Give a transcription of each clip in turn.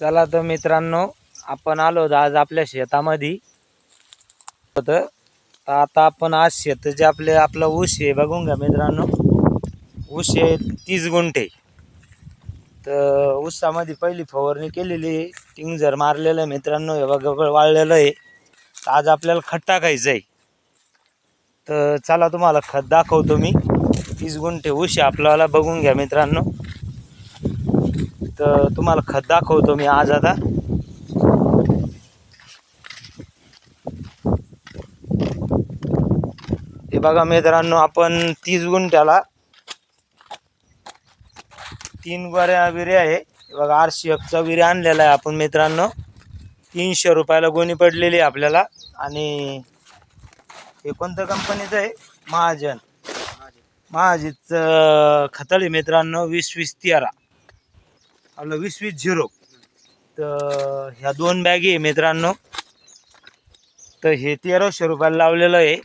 चला तर मित्रांनो आपण आलो आज आपल्या शेतामध्ये. होतं तर आता आपण आज शेत जे आपले आपलं ऊस आहे बघून घ्या मित्रांनो. ऊस आहे तीस गुंठे. तर ऊसामध्ये पहिली फवारणी केलेली आहे. टिंगझर मारलेलं आहे मित्रांनो हे बघा वाळलेलं आहे. तर आज आपल्याला खत टाकायचं आहे. तर चला तुम्हाला खत दाखवतो मी. तीस गुंठे ऊस आहे आपल्याला बघून घ्या मित्रांनो. तर तुम्हाला खत दाखवतो मी आज आता. हे बघा मित्रांनो आपण तीस गुंठ्याला तीन गोऱ्या विरे आहे. बघा आरशी एकचा विरे आणलेला आहे आपण मित्रांनो. तीनशे रुपयाला गोणी पडलेली आहे आपल्याला. आणि हे कोणत्या कंपनीचं आहे? महाजन. महाजितचं खताळी मित्रांनो वीस वीस तेरा. आपलं वीस वीस झिरो. तर ह्या दोन बॅगी आहे मित्रांनो. तर हे तेराशे रुपयाला लावलेलं आहे.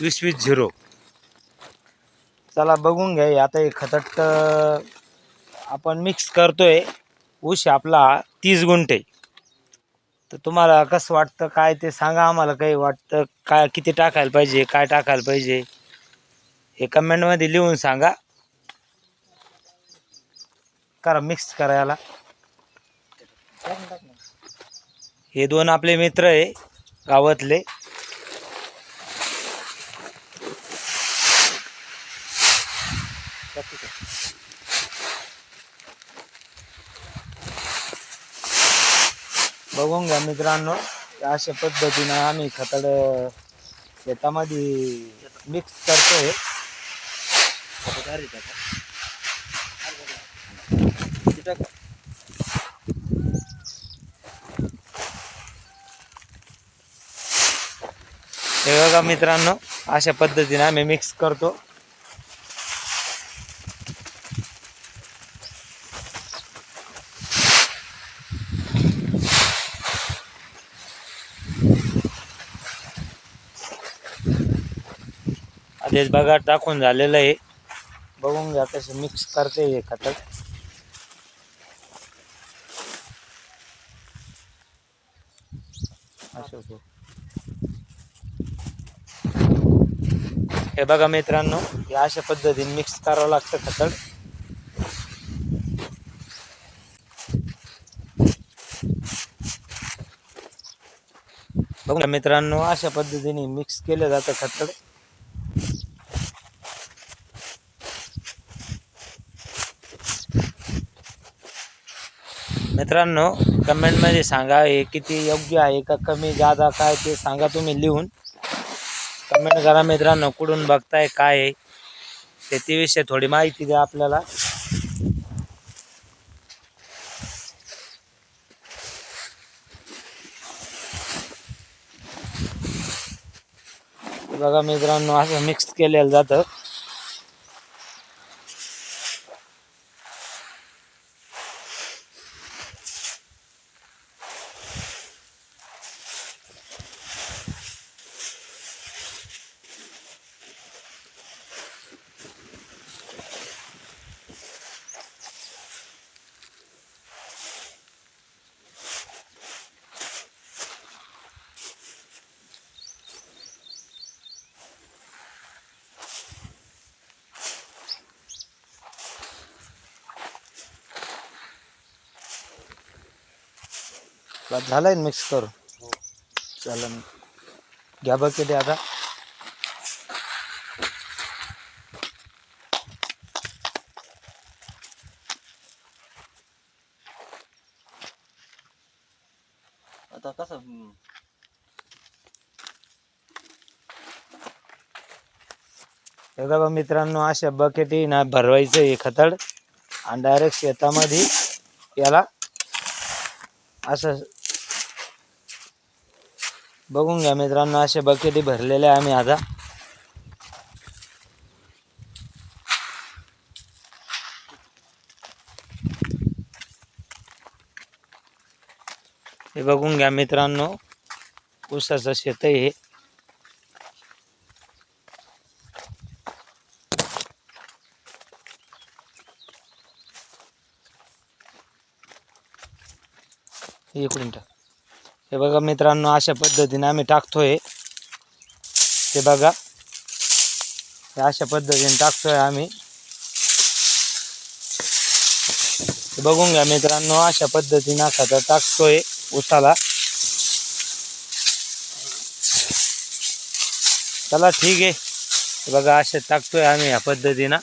वीस वीस झिरो. चला बघून घ्या आता हे खतट आपण मिक्स करतोय. ऊस आपला तीस गुंठे. तर तुम्हाला कसं वाटतं काय ते सांगा आम्हाला काही वाटतं काय किती टाकायला पाहिजे काय टाकायला पाहिजे? हे कमेंटमध्ये लिहून सांगा. करा मिक्स करायला. हे दोन आपले मित्र आहे गावातले. बघून घ्या मित्रांनो अशा पद्धतीनं आम्ही खतड शेतामध्ये मिक्स करतोय. हे बघा मित्रांनो अशा पद्धतीने आम्ही मिक्स करतो. आधीच बघा टाकून झालेलं आहे. बघून घ्या कसं मिक्स करते हे खतक असं. हे बघा मित्रांनो हे अशा पद्धतीने मिक्स करावं लागतं खतड. बघा मित्रांनो अशा पद्धतीने मिक्स केलं जातं खतड. मित्रांनो कमेंटमध्ये सांगा हे किती योग्य आहे का कमी जादा काय ते सांगा तुम्ही लिहून. कमेंट करा मित्रांनो कुठून बघताय काय आहे. शेतीविषयी थोडी माहिती द्या आपल्याला. बघा मित्रांनो असं मिक्स केलेलं जातं. झालंय मिक्स करू चला. घ्या बघ किती आता. आता कसं हे बघा मित्रांनो अशा बकेटी ना भरवायचं हे खतड. आणि डायरेक्ट शेतामध्ये याला असं बघून घ्या मित्रांनो अशा बकेटी भरलेल्या आहे आम्ही आता. हे बघून घ्या मित्रांनो ऊसाचं शेत हे इकडून टाक. हे बघा मित्रांनो अशा पद्धतीने आम्ही टाकतोय. ते बघा. हे अशा पद्धतीने टाकतोय आम्ही. बघून घ्या मित्रांनो अशा पद्धतीने खाता टाकतोय उसाला. चला ठीक आहे. बघा असे टाकतोय आम्ही ह्या पद्धतीनं.